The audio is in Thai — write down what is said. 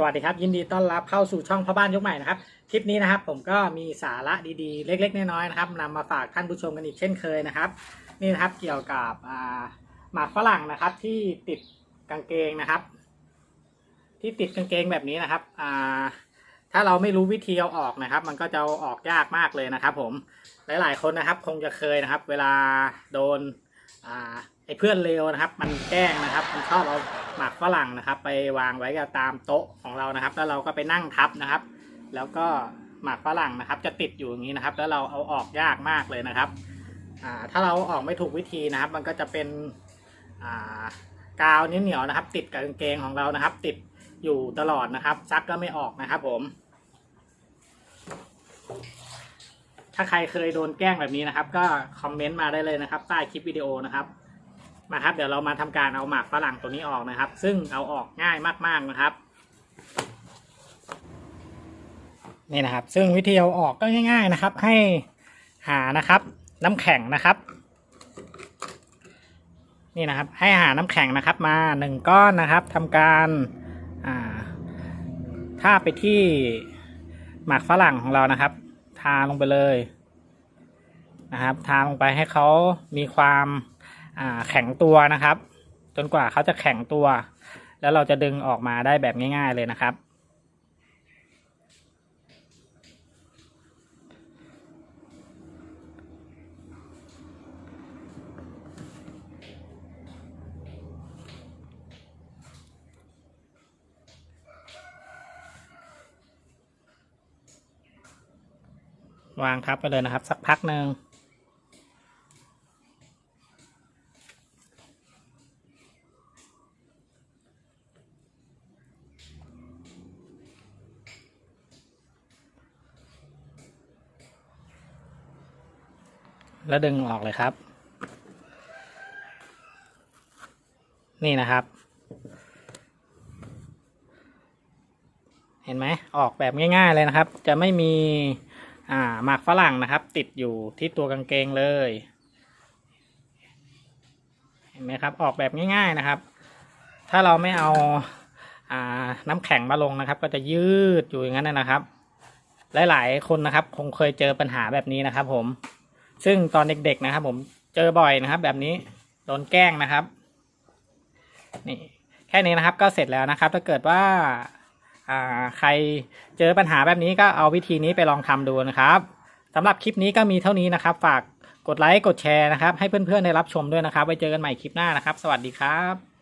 สวัสดีครับ ยินดีต้อนรับเข้าสู่ช่องพ่อบ้านยกใหม่นะครับ คลิปนี้นะครับ ผมก็มีสาระดีๆ เล็ก ๆ น้อยๆนะครับนำมาฝากท่านผู้ชมกันอีกเช่นเคยนะครับ นี่นะครับเกี่ยวกับหมากฝรั่งนะครับ ที่ติดกางเกงนะครับ ที่ติดกางเกงแบบนี้นะครับถ้าเราไม่รู้วิธีเอาออกนะครับ มันก็จะออกยากมากเลยนะครับ ผมหลาย ๆ คนนะครับ คงจะเคยนะครับ เวลาโดน อ่าไอ้เพื่อนเลวนะครับ มันแกล้งนะครับ มันชอบเอาหมากฝรั่งนะครับ ไปวางไว้กับตามโต๊ะของเรานะครับ แล้วเราก็ไปนั่งทับนะครับ แล้วก็หมากฝรั่งนะครับ จะติดอยู่อย่างนี้นะครับ แล้วเราเอาออกยากมากเลยนะครับอ่าถ้าเราอาออกไม่ถูกวิธีนะครับ มันก็จะเป็นอ่ากาวเหนียวๆนะครับ ติดกับกางเกงของเรานะครับ ติดอยู่ตลอดนะครับ ซักก็ไม่ออกนะครับผม ถ้าใครเคยโดนแกล้งแบบนี้นะครับ ก็คอมเมนต์มาได้เลยนะครับ ใต้คลิปวิดีโอนะครับ มาครับ เดี๋ยวเรามาทำการเอาหมากฝรั่งตัวนี้ออกนะครับ ซึ่งเอาออกง่ายมากๆนะครับ นี่นะครับ ซึ่งวิธีเอาออกก็ง่าย ๆนะครับ ให้หานะครับ น้ำแข็งนะครับ นี่นะครับ ให้หาน้ำแข็งนะครับ มาหนึ่งก้อนนะครับทำการอ่าถ้าไปที่หมากฝรั่งของเรานะครับ ทาลงไปเลยนะครับ ทาลงไปให้เขามีความาแข็งตัวนะครับ จนกว่าเขาจะแข็งตัว แล้วเราจะดึงออกมาได้แบบง่าย ๆเลยนะครับ วางทับไปเลยนะครับ สักพักหนึ่งแล้วดึงออกเลยครับ นี่นะครับ เห็นไหมออกแบบง่าย ๆ เลยนะครับ จะไม่มี อ่าหมากฝรั่งนะครับ ติดอยู่ที่ตัวกางเกงเลย เห็นไหมครับ ออกแบบง่ายๆนะครับ ถ้าเราไม่เอาอ่าน้ำแข็งมาลงนะครับ ก็จะยืดอยู่อย่างนั้นนะครับ หลายๆคนนะครับ คงเคยเจอปัญหาแบบนี้นะครับ ผม ซึ่งตอนเด็กๆนะครับ ผมเจอบ่อยนะครับ แบบนี้โดนแกล้งนะครับ นี่แค่นี้นะครับก็เสร็จแล้วนะครับ ถ้าเกิดว่า ใครเจอปัญหาแบบนี้ก็เอาวิธีนี้ไปลองทำดูนะครับสำหรับคลิปนี้ก็มีเท่านี้นะครับ ฝากกดไลค์กดแชร์นะครับ ให้เพื่อนๆได้รับชมด้วยนะครับ ไว้เจอกันใหม่คลิปหน้านะครับ สวัสดีครับ